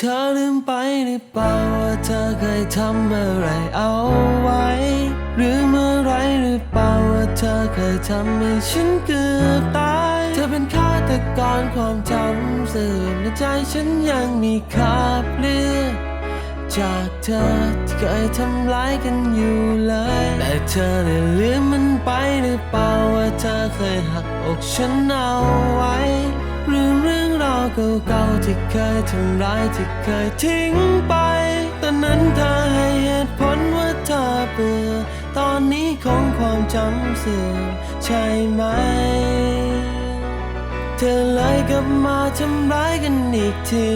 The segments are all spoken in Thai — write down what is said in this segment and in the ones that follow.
เธอลืมไปหรือเปล่าว่าเธอเคยทำอะไรเอาไว้ หรือเมื่อไรหรือเปล่าว่าเธอเคยทำให้ฉันเกือบตาย เธอเป็นฆาตกรความจำเสื่อมในใจฉันยังมีคราบเลือดจากเธอที่เคยทำร้ายกันอยู่เลย แต่เธอได้ลืมมันไปหรือเปล่าว่าเธอเคยหักอกฉันเอาไว้ ที่เคยทำร้ายที่เคยทิ้งไป ตอนนั้นเธอให้เหตุผลว่าเธอเบื่อ ตอนนี้คงความจำเสื่อมใช่ไหม เธอเลยกลับมาทำร้ายกันอีกที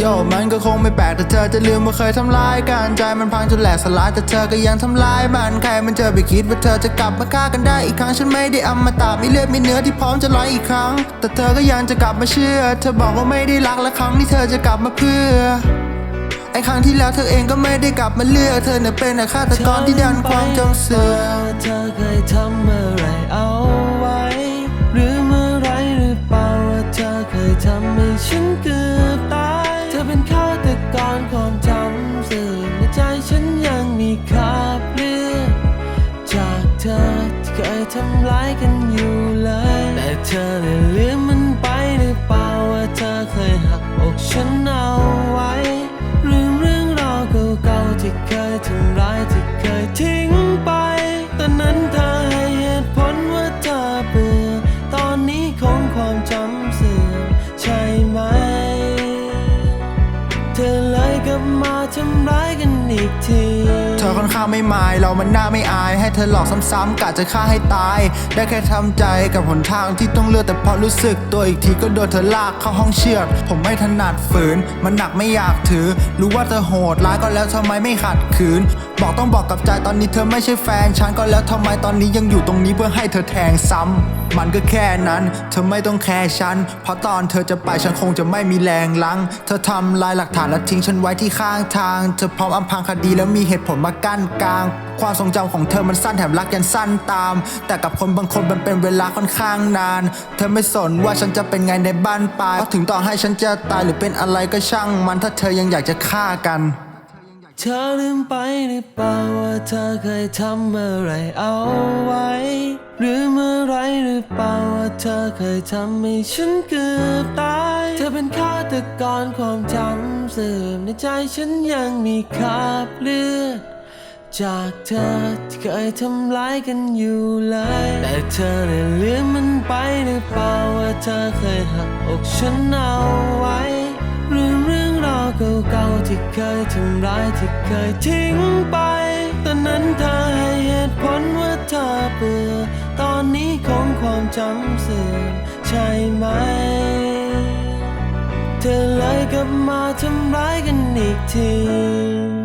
โยมันก็คงไม่แปลกแต่เธอจะลืมว่าเคยทำร้ายกันใจมันพังจนแหลกสลายแต่เธอก็ยังทำร้ายมันใครมันจะไปคิดว่าเธอจะกลับมาฆ่ากันได้อีกครั้งฉันไม่ได้อมตะมีเลือดมีเนื้อที่พร้อมจะร้อยอีกครั้ง แต่เธอก็ยังจะกลับมาเชื่อ เธอบอกว่าไม่ได้รักและครั้งนี้เธอจะกลับมาเพื่อไอ้ครั้งที่แล้วเธอเองก็ไม่ได้กลับมาเลือกเธอเนี่ยเป็นแต่ฆาตกรที่ดันความจำเสื่อมเธอเคยทำอะไรเอา ฉันเกือบตาย เธอเป็นฆาตกรความจำเสื่อมในใจฉันยังมีคราบเลือดจากเธอที่เคยทำร้ายกันอยู่เลย แต่เธอได้ลืมมันไปหรือเปล่าว่าเธอเคยหา ทำร้ายกัน อีกทีเธอค่อนข้างไม่มายเรามันน่าไม่อาย ให้เธอหลอกซ้ำๆกะจะฆ่าให้ตาย ได้แค่ทำใจกับหนทางที่ต้องเลือกแต่พอรู้สึก ตัวอีกทีก็โดนเธอลากเข้าห้องเชือดผมไม่ถนัดฝืน มันหนักไม่อยากถือ รู้ว่าเธอโหดร้ายก็แล้วทำไมไม่ขัดขืน บอกต้องบอกกับใจตอนนี้เธอไม่ใช่แฟนฉันก็แล้วทำไมตอนนี้ยังอยู่ตรงนี้เพื่อให้เธอแทงซ้ำมันก็แค่นั้น เธอไม่ต้องแคร์ฉัน เพราะตอนเธอจะไปฉันคงจะไม่มีแรงลัง เธอทำลายหลักฐานและทิ้งฉันไว้ที่ข้างทาง เธอพร้อมอำพรางคดีแล้วมีเหตุผลมากั้นกลาง ความทรงจำของเธอมันสั้นแถมรักยันสั้นตาม แต่กับคนบางคนมันเป็นเวลาค่อนข้างนาน เธอไม่สนว่าฉันจะเป็นไงในบ้านปลายเพราะถึงต่อให้ฉันจะตายหรือเป็นอะไรก็ช่างมันถ้าเธอยังอยากจะฆ่ากันเธอลืมไปหรือเปล่าว่าเธอเคยทำอะไรเอาไว้ หรือเมื่อไรหรือเปล่าว่าเธอเคยทำให้ฉันเกือบตาย เธอเป็นฆาตกรความจำ สื่อมในใจฉันยังมีคราบเลือด จากเธอที่เคยทำร้ายกันอยู่เลย แต่เธอได้ลืมมันไปหรือเปล่าว่าเธอเคยหักอกฉันเอาไว้ลืมเรื่องราวเก่าๆที่เคยทำร้ายที่เคยทิ้งไปตอนนั้นเธอให้เหตุผลว่าเธอเบื่อตอนนี้คงความจำเสื่อมใช่ไหมำร้ายกันอีกที